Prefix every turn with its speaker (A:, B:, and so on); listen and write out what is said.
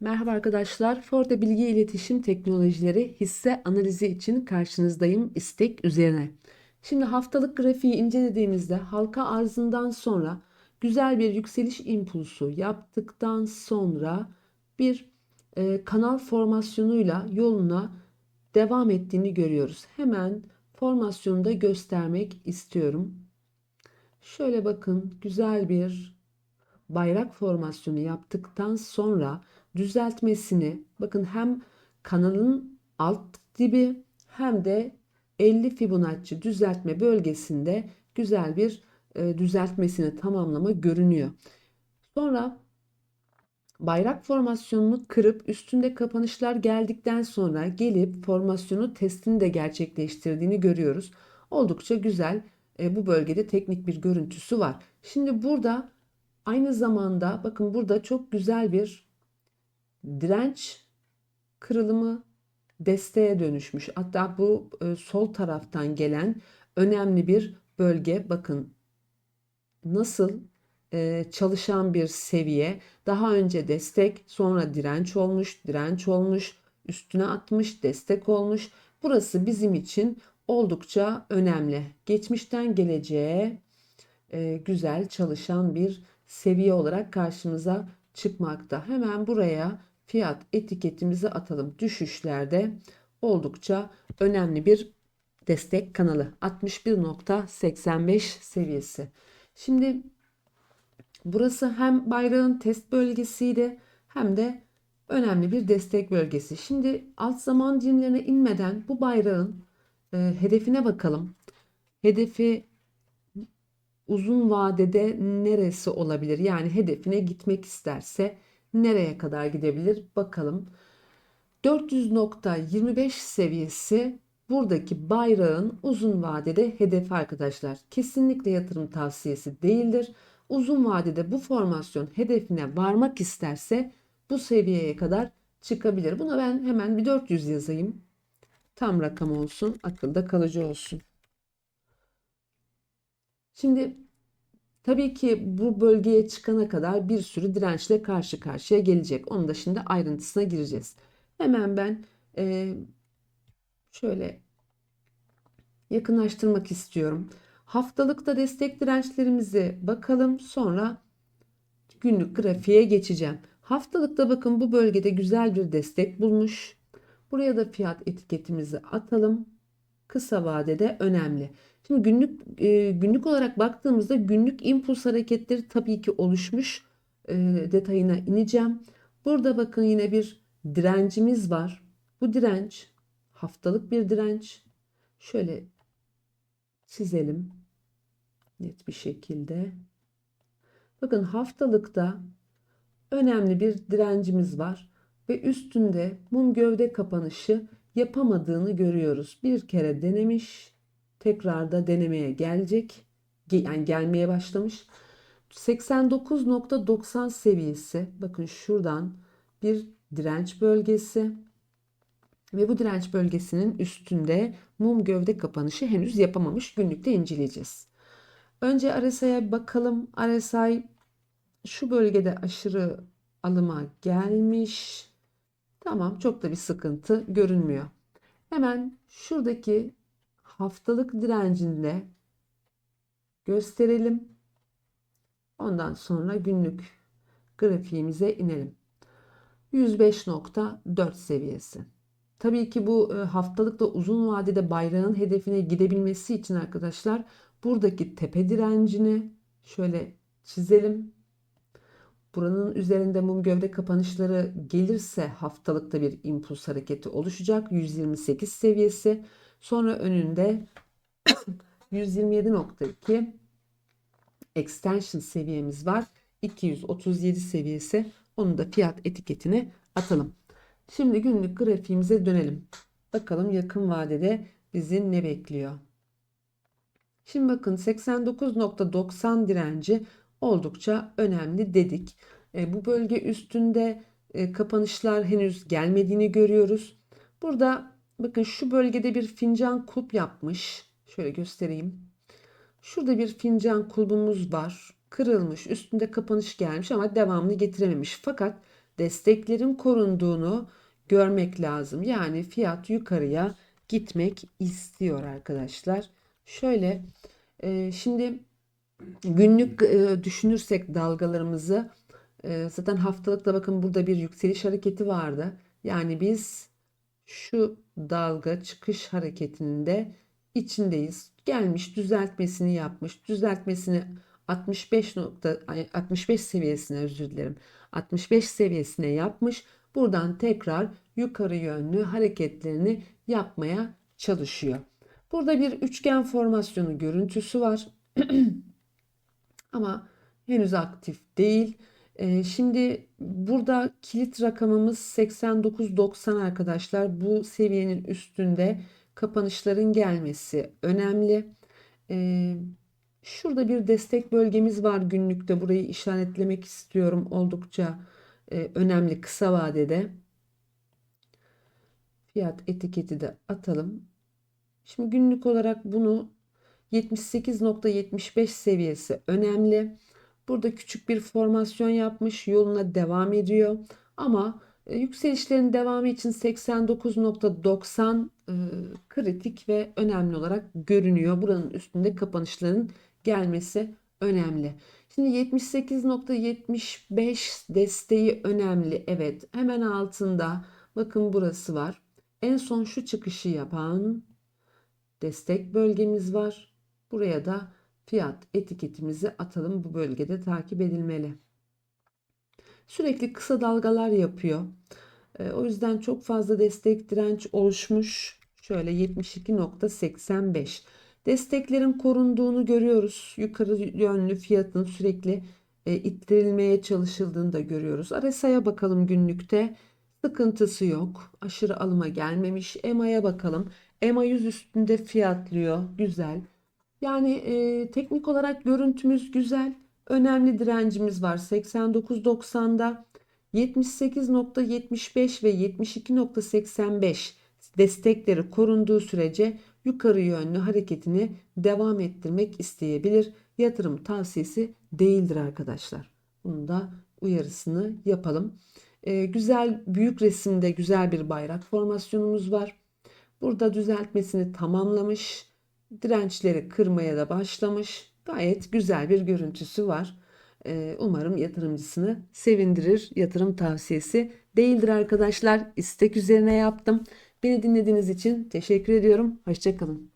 A: Merhaba arkadaşlar. Forte Bilgi İletişim Teknolojileri hisse analizi için karşınızdayım istek üzerine. Şimdi haftalık grafiği incelediğimizde halka arzından sonra güzel bir yükseliş impulsu yaptıktan sonra bir e, kanal formasyonuyla yoluna devam ettiğini görüyoruz. Hemen formasyonu da göstermek istiyorum. Şöyle bakın güzel bir bayrak formasyonu yaptıktan sonra düzeltmesini bakın hem kanalın alt dibi hem de 50 Fibonacci düzeltme bölgesinde güzel bir e, düzeltmesini tamamlama görünüyor. Sonra bayrak formasyonunu kırıp üstünde kapanışlar geldikten sonra gelip formasyonu testini de gerçekleştirdiğini görüyoruz. Oldukça güzel e, bu bölgede teknik bir görüntüsü var. Şimdi burada aynı zamanda bakın burada çok güzel bir direnç kırılımı desteğe dönüşmüş. Hatta bu e, sol taraftan gelen önemli bir bölge. Bakın nasıl e, çalışan bir seviye. Daha önce destek, sonra direnç olmuş, direnç olmuş, üstüne atmış, destek olmuş. Burası bizim için oldukça önemli. Geçmişten geleceğe e, güzel çalışan bir seviye olarak karşımıza çıkmakta. Hemen buraya fiyat etiketimizi atalım. Düşüşlerde oldukça önemli bir destek kanalı. 61.85 seviyesi. Şimdi burası hem bayrağın test bölgesiydi hem de önemli bir destek bölgesi. Şimdi alt zaman dilimlerine inmeden bu bayrağın e, hedefine bakalım. Hedefi uzun vadede neresi olabilir? Yani hedefine gitmek isterse nereye kadar gidebilir? Bakalım. 400.25 seviyesi buradaki bayrağın uzun vadede hedefi arkadaşlar. Kesinlikle yatırım tavsiyesi değildir. Uzun vadede bu formasyon hedefine varmak isterse bu seviyeye kadar çıkabilir. Buna ben hemen bir 400 yazayım. Tam rakam olsun, akılda kalıcı olsun. Şimdi tabii ki bu bölgeye çıkana kadar bir sürü dirençle karşı karşıya gelecek. Onu da şimdi ayrıntısına gireceğiz. Hemen ben e, şöyle yakınlaştırmak istiyorum. Haftalıkta destek dirençlerimize bakalım. Sonra günlük grafiğe geçeceğim. Haftalıkta bakın bu bölgede güzel bir destek bulmuş. Buraya da fiyat etiketimizi atalım. Kısa vadede önemli. Şimdi günlük e, günlük olarak baktığımızda günlük impuls hareketleri tabii ki oluşmuş. E, detayına ineceğim. Burada bakın yine bir direncimiz var. Bu direnç haftalık bir direnç. Şöyle çizelim net bir şekilde. Bakın haftalıkta önemli bir direncimiz var ve üstünde mum gövde kapanışı yapamadığını görüyoruz. Bir kere denemiş, tekrar da denemeye gelecek. Yani gelmeye başlamış. 89.90 seviyesi. Bakın şuradan bir direnç bölgesi ve bu direnç bölgesinin üstünde mum gövde kapanışı henüz yapamamış. Günlükte inceleyeceğiz. Önce RSI'ye bakalım. RSI şu bölgede aşırı alıma gelmiş. Tamam çok da bir sıkıntı görünmüyor. Hemen şuradaki haftalık direncinde gösterelim. Ondan sonra günlük grafiğimize inelim. 105.4 seviyesi. Tabii ki bu e, haftalıkta uzun vadede bayrağın hedefine gidebilmesi için arkadaşlar buradaki tepe direncini şöyle çizelim. Buranın üzerinde mum gövde kapanışları gelirse haftalıkta bir impuls hareketi oluşacak. 128 seviyesi. Sonra önünde 127.2 extension seviyemiz var. 237 seviyesi. Onun da fiyat etiketini atalım. Şimdi günlük grafiğimize dönelim. Bakalım yakın vadede bizi ne bekliyor? Şimdi bakın 89.90 direnci oldukça önemli dedik. E, bu bölge üstünde e, kapanışlar henüz gelmediğini görüyoruz. Burada bakın şu bölgede bir fincan kulp yapmış. Şöyle göstereyim. Şurada bir fincan kulbumuz var. Kırılmış, üstünde kapanış gelmiş ama devamını getirememiş. Fakat desteklerin korunduğunu görmek lazım. Yani fiyat yukarıya gitmek istiyor arkadaşlar. Şöyle e, şimdi günlük e, düşünürsek dalgalarımızı e, zaten haftalıkta bakın burada bir yükseliş hareketi vardı. Yani biz şu dalga çıkış hareketinin de içindeyiz. Gelmiş düzeltmesini yapmış. Düzeltmesini 65 nokta 65 seviyesine özür dilerim. 65 seviyesine yapmış. Buradan tekrar yukarı yönlü hareketlerini yapmaya çalışıyor. Burada bir üçgen formasyonu görüntüsü var. Ama henüz aktif değil. Ee, şimdi burada kilit rakamımız 89.90 arkadaşlar. Bu seviyenin üstünde kapanışların gelmesi önemli. Ee, şurada bir destek bölgemiz var günlükte. Burayı işaretlemek istiyorum. Oldukça e, önemli kısa vadede. Fiyat etiketi de atalım. Şimdi günlük olarak bunu 78.75 seviyesi önemli. Burada küçük bir formasyon yapmış, yoluna devam ediyor. Ama e, yükselişlerin devamı için 89.90 e, kritik ve önemli olarak görünüyor. Buranın üstünde kapanışların gelmesi önemli. Şimdi 78.75 desteği önemli. Evet, hemen altında bakın burası var. En son şu çıkışı yapan destek bölgemiz var. Buraya da fiyat etiketimizi atalım. Bu bölgede takip edilmeli. Sürekli kısa dalgalar yapıyor. E, o yüzden çok fazla destek direnç oluşmuş. Şöyle 72.85. Desteklerin korunduğunu görüyoruz. Yukarı yönlü fiyatın sürekli e, ittirilmeye çalışıldığını da görüyoruz. RSI'ye bakalım günlükte. Sıkıntısı yok. Aşırı alıma gelmemiş. EMA'ya bakalım. EMA 100 üstünde fiyatlıyor. Güzel. Yani e, teknik olarak görüntümüz güzel. Önemli direncimiz var 89.90'da. 78.75 ve 72.85 destekleri korunduğu sürece yukarı yönlü hareketini devam ettirmek isteyebilir. Yatırım tavsiyesi değildir arkadaşlar. Bunu da uyarısını yapalım. Ee, güzel büyük resimde güzel bir bayrak formasyonumuz var. Burada düzeltmesini tamamlamış. Dirençleri kırmaya da başlamış. Gayet güzel bir görüntüsü var. Ee, umarım yatırımcısını sevindirir. Yatırım tavsiyesi değildir arkadaşlar. İstek üzerine yaptım. Beni dinlediğiniz için teşekkür ediyorum. Hoşçakalın.